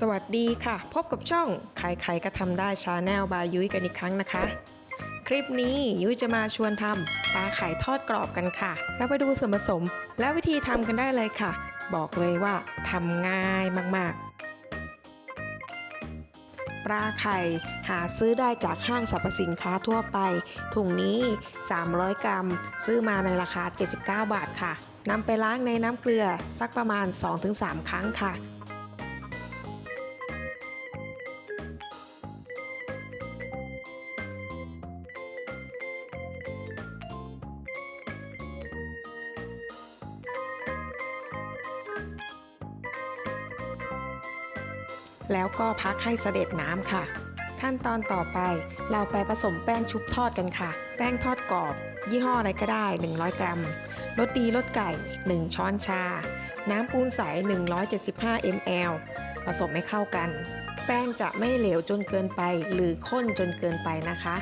สวัสดีค่ะ พบกับช่องใครๆก็ทำได้ชาแนลบายยุ้ยกันอีกครั้งนะคะ คลิปนี้ยุ้ยจะมาชวนทำปลาไข่ทอดกรอบกันค่ะ เราไปดูส่วนผสมและวิธีทำกันได้เลยค่ะ บอกเลยว่าทำง่ายมากๆ ปลาไข่หาซื้อได้จากห้างสรรพสินค้าทั่วไป ถุงนี้ 300 กรัม ซื้อมาในราคา 79 บาทค่ะนำไปล้างในน้ำเกลือสักประมาณ 2-3 ครั้งค่ะ แล้วก็พักให้เสด็จน้ำค่ะ ขั้นตอนต่อไปเราไปผสมแป้งชุบทอดกันค่ะ แป้งทอดกรอบ ยี่ห้ออะไรก็ได้ 100 กรัมรสดีรสไก่ 1 ช้อนชา น้ำปูนใส 175 ml ผสมให้เข้ากัน แป้งจะไม่เหลวจนเกินไป หรือข้นจนเกินไปนะคะ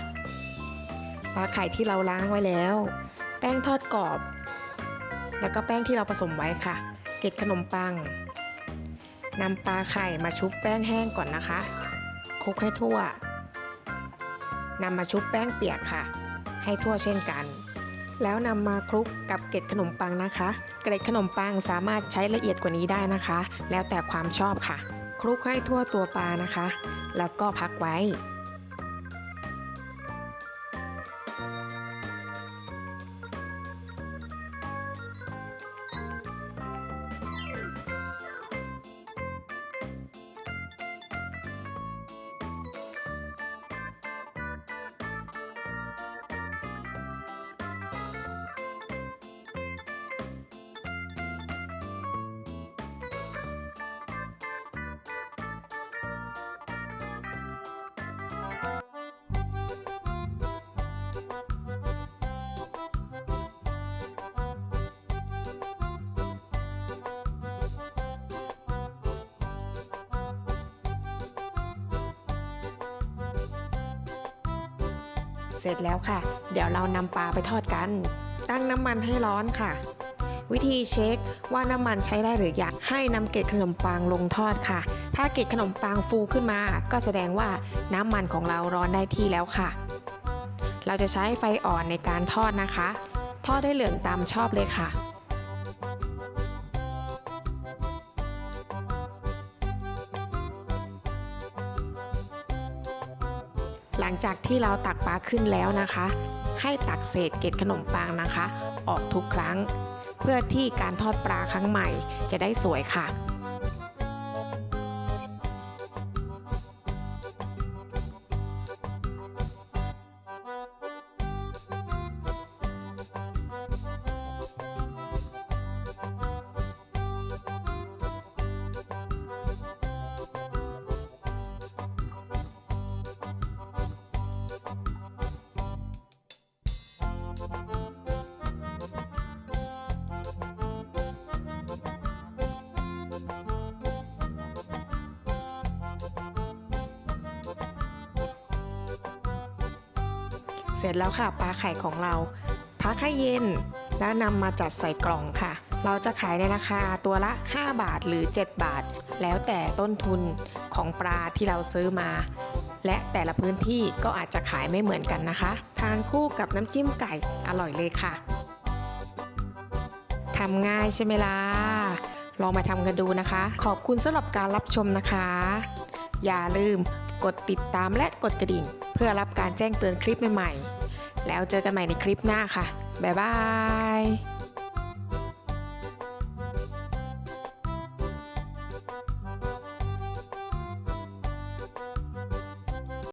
ปลาไข่ที่เราล้างไว้แล้ว แป้งทอดกรอบ แล้วก็แป้งที่เราผสมไว้ค่ะ เกล็ดขนมปัง นำปลาไข่มาชุบแป้งแห้งก่อนนะคะคลุกให้ทั่วนำมาชุบแป้งเปียกค่ะ ให้ทั่วเช่นกัน แล้วนำมาคลุกกับเกล็ดขนมปังนะคะ เกล็ดขนมปังสามารถใช้ละเอียดกว่านี้ได้นะคะ แล้วแต่ความชอบค่ะ คลุกให้ทั่วตัวปลานะคะ แล้วก็พักไว้ เสร็จแล้วค่ะ เดี๋ยวเรานำปลาไปทอดกัน ตั้งน้ำมันให้ร้อนค่ะ วิธีเช็คว่าน้ำมันใช้ได้หรือยังให้นำเกล็ดขนมปังลงทอดค่ะ ถ้าเกล็ดขนมปังฟูขึ้นมา ก็แสดงว่าน้ำมันของเราร้อนได้ที่แล้วค่ะ เราจะใช้ไฟอ่อนในการทอดนะคะ ทอดได้เหลืองตามชอบเลยค่ะ หลังจากที่เราตักปลาขึ้นแล้วนะคะ ให้ตักเศษเกล็ดขนมปังนะคะ ออกทุกครั้ง เพื่อที่การทอดปลาครั้งใหม่จะได้สวยค่ะ เสร็จแล้วค่ะปลาไข่ของเราพักให้เย็นแล้วนำมาจัดใส่กล่องค่ะ เราจะขายในราคาตัวละ 5 บาทหรือ 7 บาท แล้วแต่ต้นทุนของปลาที่เราซื้อมา และแต่ละพื้นที่ก็อาจจะขายไม่เหมือนกันนะคะ ทานคู่กับน้ำจิ้มไก่อร่อยเลยค่ะทำง่ายใช่ไหมล่ะ ลองมาทำกันดูนะคะ ขอบคุณสำหรับการรับชมนะคะ อย่าลืมกดติดตามและกดกระดิ่ง เพื่อรับการแจ้งเตือนคลิปใหม่ๆ แล้วเจอกันใหม่ในคลิปหน้าค่ะ บ๊ายบาย